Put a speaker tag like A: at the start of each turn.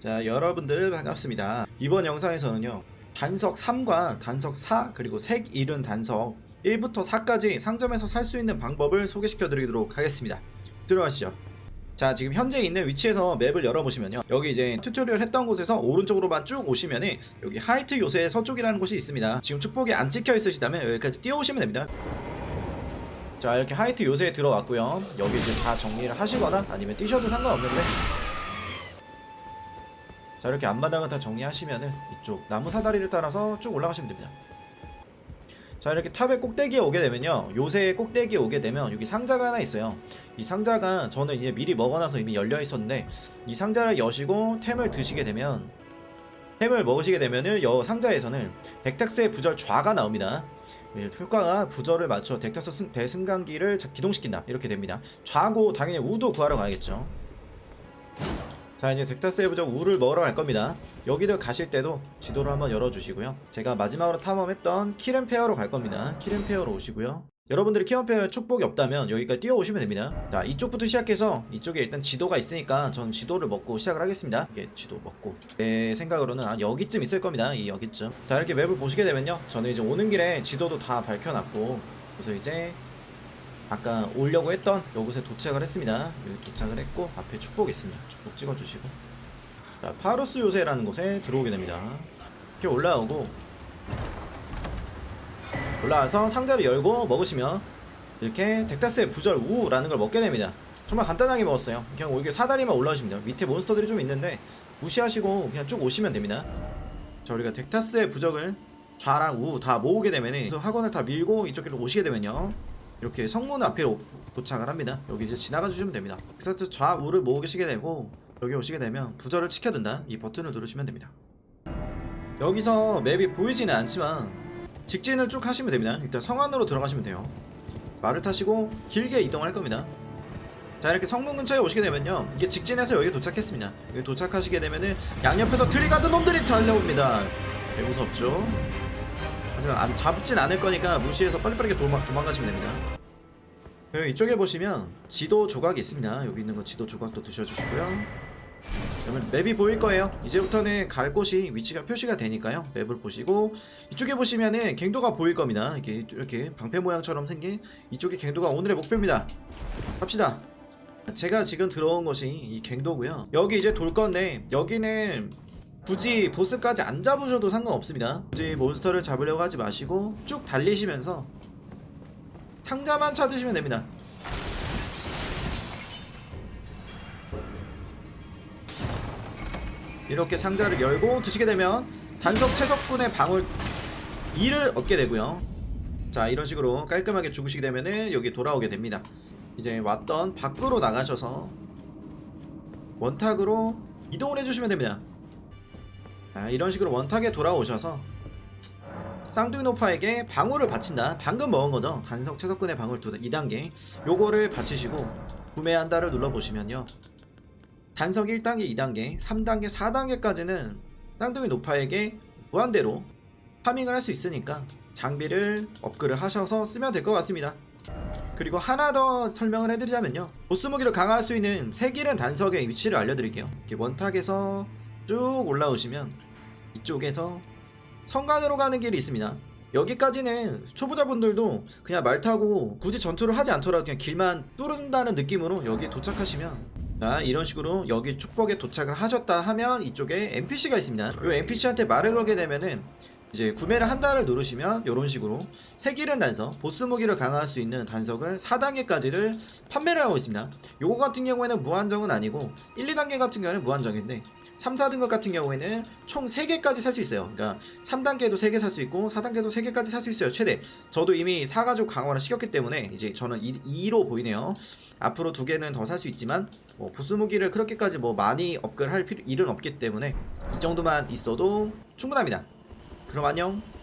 A: 자 여러분들 반갑습니다. 이번 영상에서는요 단석 3과 단석 4 그리고 색 잃은 단석 1부터 4까지 상점에서 살 수 있는 방법을 소개시켜 드리도록 하겠습니다. 들어가시죠. 자 지금 현재 있는 위치에서 맵을 열어보시면요 여기 이제 튜토리얼 했던 곳에서 오른쪽으로만 쭉 오시면은 여기 하이트 요새 서쪽이라는 곳이 있습니다. 지금 축복이 안 찍혀 있으시다면 여기까지 뛰어오시면 됩니다. 자 이렇게 하이트 요새에 들어왔고요. 여기 이제 다 정리를 하시거나 아니면 뛰셔도 상관없는데 자 이렇게 앞마당을 다 정리하시면은 이쪽 나무 사다리를 따라서 쭉 올라가시면 됩니다. 자 이렇게 탑의 꼭대기에 오게 되면요. 요새의 꼭대기에 오게 되면 여기 상자가 하나 있어요. 이 상자가 저는 이제 미리 먹어놔서 이미 열려 있었는데 이 상자를 여시고 템을 드시게 되면 템을 먹으시게 되면은 여 상자에서는 덱탁스의 부절 좌가 나옵니다. 예, 효과가 부절을 맞춰 덱탁스 승- 대승강기를 자- 기동시킨다. 이렇게 됩니다. 좌고 당연히 우도 구하러 가야겠죠 자 이제 부적 우를 먹으러 갈 겁니다. 여기를 가실 때도 지도를 한번 열어주시고요. 제가 마지막으로 탐험했던 킬앤페어로 갈 겁니다. 킬앤페어로 오시고요. 여러분들이 킬앤페어에 축복이 없다면 여기까지 뛰어오시면 됩니다. 자 이쪽부터 시작해서 이쪽에 일단 지도가 있으니까 전 지도를 먹고 시작을 하겠습니다. 이게 지도 먹고. 제 생각으로는 한 여기쯤 있을 겁니다. 이 여기쯤. 자 이렇게 맵을 보시게 되면요. 저는 이제 오는 길에 지도도 다 밝혀놨고 그래서 이제 아까 오려고 했던 이곳에 도착을 했습니다. 여기 도착을 했고 앞에 축복이 있습니다. 축복 찍어주시고 자 파로스 요새라는 곳에 들어오게 됩니다. 이렇게 올라오고 올라와서 상자를 열고 먹으시면 이렇게 덱타스의 부절 우라는 걸 먹게 됩니다. 정말 간단하게 먹었어요. 그냥 이게 사다리만 올라오시면 돼요. 밑에 몬스터들이 좀 있는데 무시하시고 그냥 쭉 오시면 됩니다. 자 우리가 덱타스의 부적을 좌랑 우 다 모으게 되면은 학원을 다 밀고 이쪽으로 오시게 되면요. 이렇게 성문 앞으로 도착을 합니다. 여기 이제 지나가 주시면 됩니다. 그래서 좌우를 모으시게 되고 여기 오시게 되면 부절을 지켜둔다 이 버튼을 누르시면 됩니다. 여기서 맵이 보이지는 않지만 직진을 쭉 하시면 됩니다. 일단 성 안으로 들어가시면 돼요. 말을 타시고 길게 이동할 겁니다. 자 이렇게 성문 근처에 오시게 되면요 이게 직진해서 여기 도착했습니다. 여기 도착하시게 되면은 양옆에서 트리가드 놈들이 달려옵니다. 개 무섭죠? 하지만 안 잡진 않을 거니까 무시해서 빨리빠르게 도망, 도망가시면 됩니다. 그리고 이쪽에 보시면 지도 조각이 있습니다. 여기 있는 거 지도 조각도 드셔주시고요. 그러면 맵이 보일 거예요. 이제부터는 갈 곳이 위치가 표시가 되니까요. 맵을 보시고 이쪽에 보시면은 갱도가 보일 겁니다. 이렇게 이렇게 방패 모양처럼 생긴 이쪽이 갱도가 오늘의 목표입니다. 갑시다. 제가 지금 들어온 곳이 이 갱도고요. 여기 이제 돌 건데 여기는 굳이 보스까지 안 잡으셔도 상관없습니다. 굳이 몬스터를 잡으려고 하지 마시고 쭉 달리시면서 상자만 찾으시면 됩니다. 이렇게 상자를 열고 드시게 되면 단석 채석군의 방울 2를 얻게 되고요. 자 이런 식으로 깔끔하게 죽으시게 되면은 여기 돌아오게 됩니다. 이제 왔던 밖으로 나가셔서 원탁으로 이동을 해주시면 됩니다. 자, 이런 식으로 원탁에 돌아오셔서 쌍둥이 노파에게 방울을 바친다. 방금 먹은 거죠. 단석 채석근의 방울 2단계. 요거를 바치시고 구매한다를 눌러보시면요. 단석 1단계, 2단계, 3단계, 4단계까지는 쌍둥이 노파에게 무한대로 파밍을 할 수 있으니까 장비를 업그레이드 하셔서 쓰면 될 것 같습니다. 그리고 하나 더 설명을 해드리자면요. 보스 무기를 강화할 수 있는 세기는 단석의 위치를 알려드릴게요. 이렇게 원탁에서 쭉 올라오시면 이쪽에서 성간으로 가는 길이 있습니다. 여기까지는 초보자분들도 그냥 말 타고 굳이 전투를 하지 않더라도 그냥 길만 뚫는다는 느낌으로 여기 도착하시면 자, 이런 식으로 여기 축복에 도착을 하셨다 하면 이쪽에 NPC가 있습니다. 그리고 NPC한테 말을 걸게 되면은 이제 구매를 한 달을 누르시면 이런 식으로 세기른 단석, 보스 무기를 강화할 수 있는 단석을 4단계까지를 판매를 하고 있습니다. 요거 같은 경우에는 무한정은 아니고 1, 2단계 같은 경우에는 무한정인데 3, 4등급 같은 경우에는 총 3개까지 살 수 있어요. 그러니까 3단계도 3개 살 수 있고 4단계도 3개까지 살 수 있어요. 최대. 저도 이미 사가지고 강화를 시켰기 때문에 이제 저는 2, 로 보이네요. 앞으로 두 개는 더 살 수 있지만 뭐 보스 무기를 그렇게까지 뭐 많이 업글 할 필요, 일은 없기 때문에 이 정도만 있어도 충분합니다. 그럼 안녕.